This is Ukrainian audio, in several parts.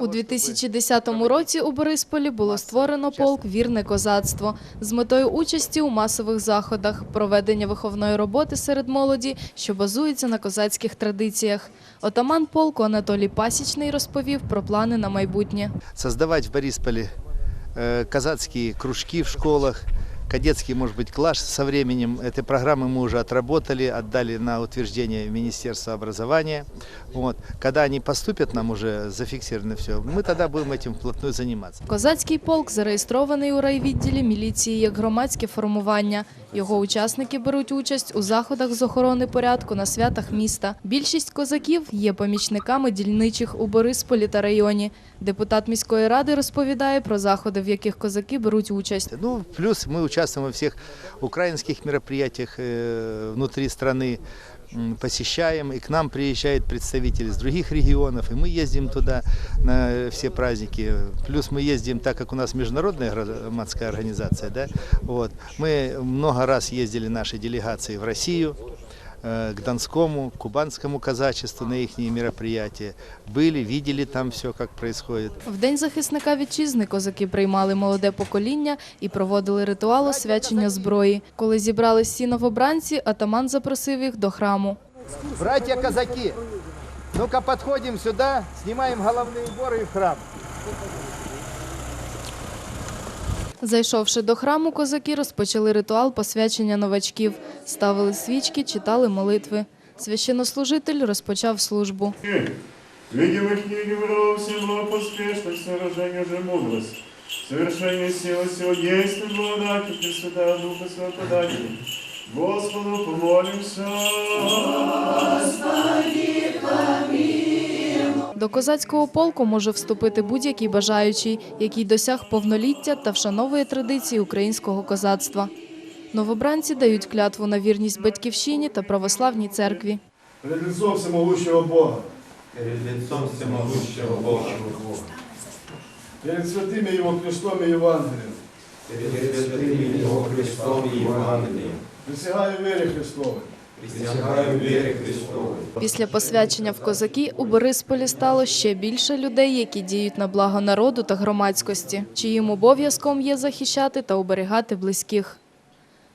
У 2010 році у Борисполі було створено полк Вірне козацтво з метою участі у масових заходах, проведення виховної роботи серед молоді, що базується на козацьких традиціях. Отаман полку Анатолій Пасічний розповів про плани на майбутнє. создавать в Борисполе э, казацкие кружки в школах, кадетский, может быть, класс со временем. Этой программы мы уже отработали, отдали на утверждение Министерства образования. Вот. Когда они поступят, нам уже зафиксировано все, мы тогда будем этим вплотную заниматься. Козацький полк зареєстрований у райвідділі міліції як громадське формування. Його учасники беруть участь у заходах з охорони порядку на святах міста. Більшість козаків є помічниками дільничих у Борисполі та районі. Депутат міської ради розповідає про заходи, в яких козаки беруть участь. Ну, плюс мы участвуем во всех украинских мероприятиях э, внутри страны, м, посещаем, и к нам приезжают представители из других регионов, и мы ездим туда на все праздники. Плюс мы ездим, так как у нас международная громадская организация, да, вот, мы много раз ездили нашей делегации в Россию, э, к Донскому, Кубанскому казачеству на их мероприятия. Были, видели там все, как происходит. В День захисника вітчизни козаки приймали молоде покоління і проводили ритуал освячення зброї. Коли зібрались всі новобранці, атаман запросив їх до храму. Братья казаки, ну-ка подходим сюда, снимаем головные уборы и в храм. Зайшовши до храму, козаки розпочали ритуал посвячення новачків, ставили свічки, читали молитви. Священнослужитель розпочав службу. Видимых книги врагов всего поспешных сражений же мудрость. Совершение силы всего действия благодати Пресвятая Духа Святодати. Господу помолимся. До козацького полку може вступити будь-який бажаючий, який досяг повноліття та вшановує традиції українського козацтва. Новобранці дають клятву на вірність батьківщині та православній церкві. Перед лицом всемогущего Бога, перед лицом всемогущего Бога, перед святыми Его крестом и Евангелием, перед святым Его Христом и Евангелием, присягаю вере Христовой, Після посвячення в козаки у Борисполі стало ще більше людей, які діють на благо народу та громадськості, чиїм обов'язком є захищати та оберігати близьких.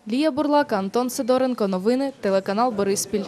Лія Бурлака, Антон Сидоренко. Новини. Телеканал Бориспіль.